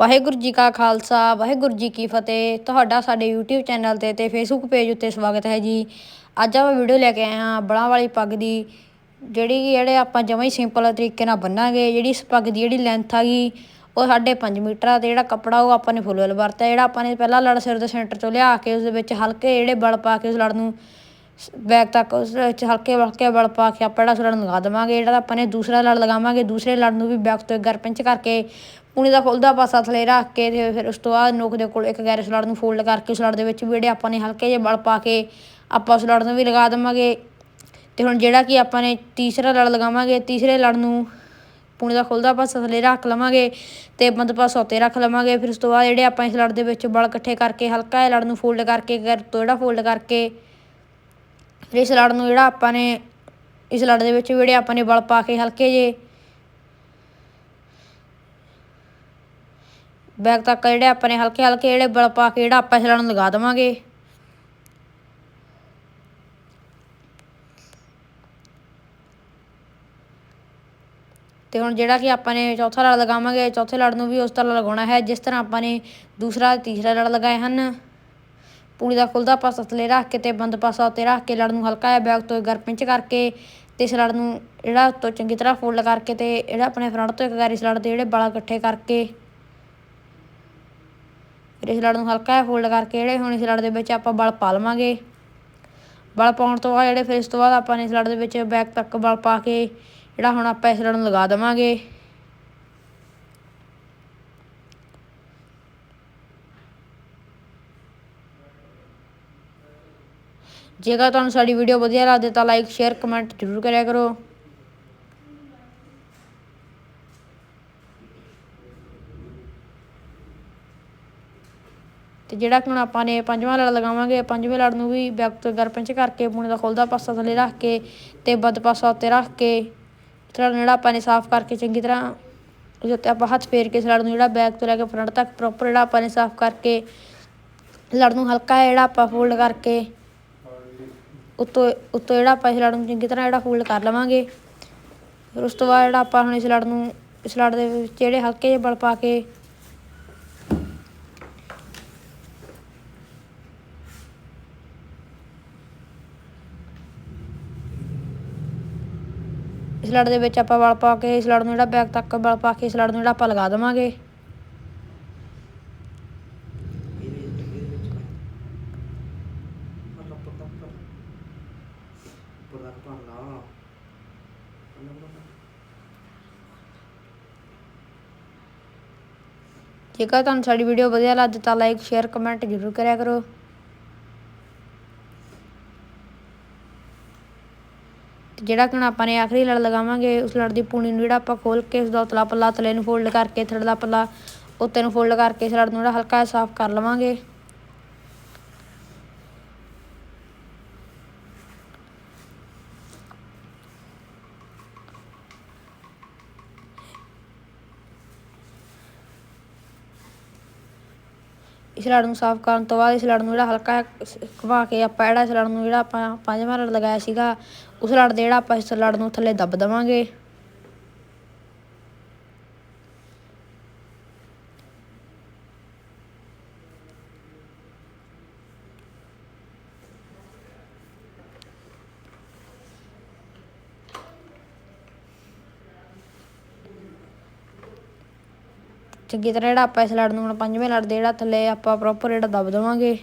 ਵਾਹਿਗੁਰੂ ਜੀ ਕਾ ਖਾਲਸਾ, ਵਾਹਿਗੁਰੂ ਜੀ ਕੀ ਫਤਿਹ। ਤੁਹਾਡਾ ਸਾਡੇ YouTube ਚੈਨਲ ਤੇ ਤੇ Facebook ਪੇਜ ਉੱਤੇ ਸਵਾਗਤ ਹੈ ਜੀ। ਅੱਜ ਆਪਾਂ ਵੀਡੀਓ ਲੈ ਕੇ ਆਏ ਹਾਂ ਬਲਾਂ ਵਾਲੀ ਪੱਗ ਦੀ, ਜਿਹੜੀ ਕਿ ਜਿਹੜੇ ਆਪਾਂ ਜਮਾਂ ਹੀ ਸਿੰਪਲ ਤਰੀਕੇ ਨਾਲ ਬੰਨਾਂਗੇ, ਜਿਹੜੀ ਇਸ ਪੱਗ ਦੀ ਜਿਹੜੀ ਲੈਂਥ ਆ ਗਈ, ਉਹ ਸਾਢੇ ਪੰਜ ਮੀਟਰ ਆ ਤੇ ਜਿਹੜਾ ਕੱਪੜਾ ਉਹ ਆਪਾਂ ਨੇ ਫੁੱਲ ਵਲ ਵਰਤਿਆ, ਜਿਹੜਾ ਆਪਾਂ ਨੇ ਪਹਿਲਾਂ ਲੜ ਸਿਰ ਦੇ ਸੈਂਟਰ ਚੋਂ ਲਿਆ ਕੇ ਉਸ ਦੇ ਵਿੱਚ ਹਲਕੇ ਜਿਹੜੇ ਬਲ ਪਾ ਕੇ ਉਸ ਲੜ ਨੂੰ ਬੈਕ ਤੱਕ ਉਸ ਵਿੱਚ ਹਲਕੇ ਹਲਕੇ ਬਲ ਪਾ ਕੇ ਆਪਾਂ ਜਿਹੜਾ ਉਸ ਲੜ ਨੂੰ ਲਗਾ ਦੇਵਾਂਗੇ, ਜਿਹੜਾ ਆਪਾਂ ਨੇ ਦੂਸਰਾ ਲੜ ਲਗਾਵਾਂਗੇ, ਦੂਸਰੇ ਲੜ ਨੂੰ ਵੀ ਬੈਕ ਤੋਂ ਇੱਕ ਗਰ ਪਿੰਚ ਕਰਕੇ ਪੂਣੀ ਦਾ ਖੁੱਲਦਾ ਪਾਸਾ ਥਲੇ ਰੱਖ ਕੇ ਤੇ ਫਿਰ ਉਸ ਤੋਂ ਬਾਅਦ ਨੋਕ ਦੇ ਕੋਲ ਇੱਕ ਗੈਰ ਸਲੜ ਨੂੰ ਫੋਲਡ ਕਰਕੇ ਉਸ ਲੜ ਦੇ ਵਿੱਚ ਵੀ ਜਿਹੜੇ ਆਪਾਂ ਨੇ ਹਲਕੇ ਜਿਹੇ ਬਲ ਪਾ ਕੇ ਆਪਾਂ ਉਸ ਲੜ ਨੂੰ ਵੀ ਲਗਾ ਦੇਵਾਂਗੇ। ਤੇ ਹੁਣ ਜਿਹੜਾ ਕਿ ਆਪਾਂ ਨੇ ਤੀਸਰਾ ਲੜ ਲਗਾਵਾਂਗੇ, ਤੀਸਰੇ ਲੜ ਨੂੰ ਪੂਣੀ ਦਾ ਖੁੱਲਦਾ ਪਾਸਾ ਥਲੇ ਰੱਖ ਲਵਾਂਗੇ ਤੇ ਬੰਦ ਪਾਸਾ ਉੱਤੇ ਰੱਖ ਲਵਾਂਗੇ, ਫਿਰ ਉਸ ਤੋਂ ਬਾਅਦ ਜਿਹੜੇ ਆਪਾਂ ਇਸ ਲੜ ਦੇ ਵਿੱਚ ਬਲ ਇਕੱਠੇ ਕਰਕੇ ਹਲਕਾ ਜਿਹਾ ਲੜ ਨੂੰ ਫੋਲਡ ਕਰਕੇ ਗੈਰ ਤੋਂ ਜਿਹੜਾ ਫੋਲਡ ਕਰਕੇ ਇਸ ਲੜ ਨੂੰ ਜਿਹੜਾ ਆਪਾਂ ਨੇ, ਇਸ ਲੜ ਦੇ ਵਿੱਚ ਜਿਹੜੇ ਆਪਾਂ ਨੇ ਬਲ ਪਾ ਕੇ ਹਲਕੇ ਜੇ। ਬੈਕ ਤੱਕ ਜਿਹੜੇ ਆਪਾਂ ਨੇ ਹਲਕੇ ਹਲਕੇ ਜਿਹੜੇ ਬਲ ਪਾ ਕੇ ਜਿਹੜਾ ਆਪਾਂ ਇਸ ਲੜ ਨੂੰ ਲਗਾ ਦੇਵਾਂਗੇ। ਤੇ ਹੁਣ ਜਿਹੜਾ ਕਿ ਆਪਾਂ ਨੇ ਚੌਥਾ ਲੜ ਲਗਾਵਾਂਗੇ, ਚੌਥੇ ਲੜ ਨੂੰ ਵੀ ਉਸ ਤਰ੍ਹਾਂ ਲਗਾਉਣਾ ਹੈ ਜਿਸ ਤਰ੍ਹਾਂ ਆਪਾਂ ਨੇ ਦੂਸਰਾ ਤੀਸਰਾ ਲੜ ਲਗਾਏ ਹਨ। ਪੂਰੀ ਦਾ ਖੁੱਲਦਾ ਪਾਸਾ ਥੱਲੇ ਰੱਖ ਕੇ ਤੇ ਬੰਦ ਪਾਸਾ ਉੱਤੇ ਰੱਖ ਕੇ ਲੜ ਨੂੰ ਹਲਕਾ ਜਿਹਾ ਬੈਕ ਤੋਂ ਗਰ ਪਿੰਚ ਕਰਕੇ ਤੇ ਇਸ ਲੜ ਨੂੰ ਜਿਹੜਾ ਉੱਤੋਂ ਚੰਗੀ ਤਰ੍ਹਾਂ ਫੋਲਡ ਕਰਕੇ ਤੇ ਜਿਹੜਾ ਆਪਣੇ ਫਰੰਟ ਤੋਂ ਇੱਕ ਗੈਰ ਇਸ ਲੜ ਦੇ ਜਿਹੜੇ ਬਲ ਇਕੱਠੇ ਕਰਕੇ ਫਿਰ ਇਸ ਲੜ ਨੂੰ ਹਲਕਾ ਜਿਹਾ ਫੋਲਡ ਕਰਕੇ ਜਿਹੜੇ ਹੁਣ ਇਸ ਲੜ ਦੇ ਵਿੱਚ ਆਪਾਂ ਬਲ ਪਾ ਲਵਾਂਗੇ। ਬਲ ਪਾਉਣ ਤੋਂ ਬਾਅਦ ਜਿਹੜੇ ਫਿਰ ਇਸ ਤੋਂ ਬਾਅਦ ਆਪਾਂ ਨੇ ਇਸ ਲੜ ਦੇ ਵਿੱਚ ਬੈਕ ਤੱਕ ਬਲ ਪਾ ਕੇ ਜਿਹੜਾ ਹੁਣ ਆਪਾਂ ਇਸ ਲੜ ਨੂੰ ਲਗਾ ਦੇਵਾਂਗੇ। ਜੇਕਰ ਤੁਹਾਨੂੰ ਸਾਡੀ ਵੀਡੀਓ ਵਧੀਆ ਲੱਗਦੀ ਤਾਂ ਲਾਈਕ ਸ਼ੇਅਰ ਕਮੈਂਟ ਜ਼ਰੂਰ ਕਰਿਆ ਕਰੋ। ਤੇ ਜਿਹੜਾ ਹੁਣ ਆਪਾਂ ਨੇ ਪੰਜਵਾਂ ਲੜ ਲਗਾਵਾਂਗੇ, ਪੰਜਵੇਂ ਲੜ ਨੂੰ ਵੀ ਬੈਕ ਤੋਂ ਗਰਪਿੰਚ ਕਰਕੇ ਪੂਣੇ ਦਾ ਖੁੱਲਦਾ ਪਾਸਾ ਥੱਲੇ ਰੱਖ ਕੇ ਤੇ ਬੱਦ ਪਾਸਾ ਉੱਤੇ ਰੱਖ ਕੇ ਥੋੜਾ ਜਿਹੜਾ ਆਪਾਂ ਨੇ ਸਾਫ਼ ਕਰਕੇ ਚੰਗੀ ਤਰ੍ਹਾਂ ਉਹਦੇ ਉੱਤੇ ਆਪਾਂ ਹੱਥ ਫੇਰ ਕੇ ਲੜ ਨੂੰ ਜਿਹੜਾ ਬੈਕ ਤੋਂ ਲੈ ਕੇ ਫਰੰਟ ਤੱਕ ਪ੍ਰੋਪਰ ਜਿਹੜਾ ਆਪਾਂ ਨੇ ਸਾਫ਼ ਕਰਕੇ, ਲੜ ਨੂੰ ਹਲਕਾ ਜਿਹੜਾ ਆਪਾਂ ਫੋਲਡ ਕਰਕੇ ਉੱਤੋਂ ਉੱਤੋਂ ਜਿਹੜਾ ਆਪਾਂ ਇਸ ਲੜ ਨੂੰ ਚੰਗੀ ਤਰ੍ਹਾਂ ਜਿਹੜਾ ਫੋਲਡ ਕਰ ਲਵਾਂਗੇ, ਫਿਰ ਉਸ ਤੋਂ ਬਾਅਦ ਜਿਹੜਾ ਆਪਾਂ ਹੁਣ ਇਸ ਲੜ ਨੂੰ, ਇਸ ਲੜ ਦੇ ਵਿੱਚ ਜਿਹੜੇ ਹਲਕੇ ਜਿਹੇ ਬਲ ਪਾ ਕੇ ਇਸ ਲੜ ਦੇ ਵਿੱਚ ਆਪਾਂ ਬਲ ਪਾ ਕੇ ਇਸ ਲੜ ਨੂੰ ਜਿਹੜਾ ਬੈਕ ਤੱਕ ਬਲ ਪਾ ਕੇ ਇਸ ਲੜ ਨੂੰ ਜਿਹੜਾ ਆਪਾਂ ਲਗਾ ਦੇਵਾਂਗੇ। ਜੇਕਰ ਤੁਹਾਨੂੰ ਸਾਡੀ ਵੀਡੀਓ ਵਧੀਆ ਲੱਗਦੀ ਤਾਂ ਲਾਈਕ ਸ਼ੇਅਰ ਕਮੈਂਟ ਜ਼ਰੂਰ ਕਰਿਆ ਕਰੋ। ਤੇ ਜਿਹੜਾ ਕਿ ਹੁਣ ਆਪਾਂ ਨੇ ਆਖਰੀ ਲੜ ਲਗਾਵਾਂਗੇ, ਉਸ ਲੜ ਦੀ ਪੂਣੀ ਨੂੰ ਜਿਹੜਾ ਆਪਾਂ ਖੋਲ ਕੇ ਉਸ ਦਾ ਉਤਲਾ ਪੱਲਾ, ਤਲੇ ਨੂੰ ਫੋਲਡ ਕਰਕੇ ਥੜਲਾ ਪੱਲਾ, ਉੱਤੇ ਨੂੰ ਫੋਲਡ ਕਰਕੇ ਇਸ ਲੜ ਨੂੰ ਜਿਹੜਾ ਹਲਕਾ ਸਾਫ਼ ਕਰ ਲਵਾਂਗੇ। ਇਸ ਲੜ ਨੂੰ ਸਾਫ਼ ਕਰਨ ਤੋਂ ਬਾਅਦ ਇਸ ਲੜ ਨੂੰ ਜਿਹੜਾ ਹਲਕਾ ਘਵਾ ਕੇ ਆਪਾਂ ਜਿਹੜਾ ਇਸ ਲੜ ਨੂੰ ਜਿਹੜਾ ਆਪਾਂ ਪੰਜਵਾਂ ਲੜ ਲਗਾਇਆ ਸੀਗਾ, ਉਸ ਲੜ ਦੇ ਜਿਹੜਾ ਆਪਾਂ ਇਸ ਲੜ ਨੂੰ ਥੱਲੇ ਦੱਬ ਦੇਵਾਂਗੇ। ਚੰਗੀ ਤਰ੍ਹਾਂ ਜਿਹੜਾ ਆਪਾਂ ਇਸ ਲੜ ਨੂੰ ਹੁਣ ਪੰਜਵੇਂ ਲੜ ਦੇ ਜਿਹੜਾ ਥੱਲੇ ਆਪਾਂ ਪ੍ਰੋਪਰ ਜਿਹੜਾ ਦੱਬ ਦੇਵਾਂਗੇ।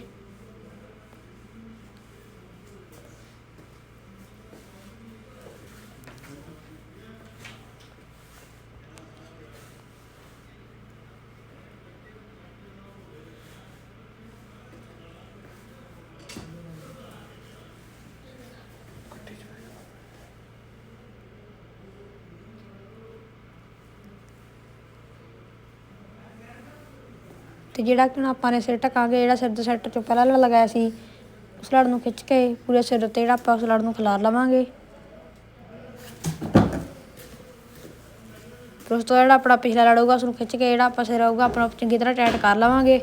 ਤੇ ਜਿਹੜਾ ਕਿ ਹੁਣ ਆਪਾਂ ਨੇ ਸਿਰ ਢਕਾਂਗੇ ਜਿਹੜਾ ਸਿਰ ਦੇ ਸੈਂਟਰ ਚੋਂ ਪਹਿਲਾਂ ਲਗਾਇਆ ਸੀ, ਉਸ ਲੜ ਨੂੰ ਖਿੱਚ ਕੇ ਪੂਰੇ ਸਿਰ ਉੱਤੇ ਜਿਹੜਾ ਆਪਾਂ ਉਸ ਲੜ ਨੂੰ ਖਿਲਾਰ ਲਵਾਂਗੇ। ਉਸ ਤੋਂ ਜਿਹੜਾ ਆਪਣਾ ਪਿਛਲਾ ਲੜ ਹੋਊਗਾ, ਉਸ ਨੂੰ ਖਿੱਚ ਕੇ ਜਿਹੜਾ ਆਪਾਂ ਸਿਰ ਹੋਊਗਾ ਆਪਣਾ ਚੰਗੀ ਤਰ੍ਹਾਂ ਟਾਈਟ ਕਰ ਲਵਾਂਗੇ।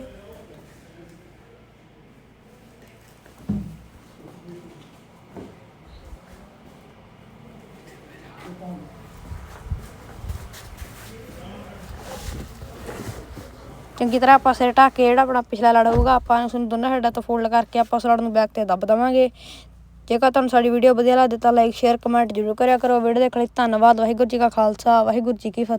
ਚੰਗੀ ਤਰ੍ਹਾਂ ਆਪਾਂ ਸਿਰ ਢੱਕ ਕੇ ਜਿਹੜਾ ਆਪਣਾ ਪਿਛਲਾ ਲੜ ਹੋਊਗਾ, ਆਪਾਂ ਉਸ ਨੂੰ ਦੋਨਾਂ ਸਾਈਡਾਂ ਤੋਂ ਫੋਲਡ ਕਰਕੇ ਆਪਾਂ ਉਸ ਲੜ ਨੂੰ ਬੈਕ ਤੇ ਦੱਬ ਦਵਾਂਗੇ। ਜੇਕਰ ਤੁਹਾਨੂੰ ਸਾਡੀ ਵੀਡੀਓ ਵਧੀਆ ਲੱਗਦੀ ਤਾਂ ਲਾਈਕ ਸ਼ੇਅਰ ਕਮੈਂਟ ਜ਼ਰੂਰ ਕਰਿਆ ਕਰੋ। ਵੀਡੀਓ ਦੇਖਣ ਲਈ ਧੰਨਵਾਦ। ਵਾਹਿਗੁਰੂ ਜੀ ਕਾ ਖਾਲਸਾ। ਵਾਹਿਗੁਰੂ ਜੀ ਕੀ ਫਤਿਹ।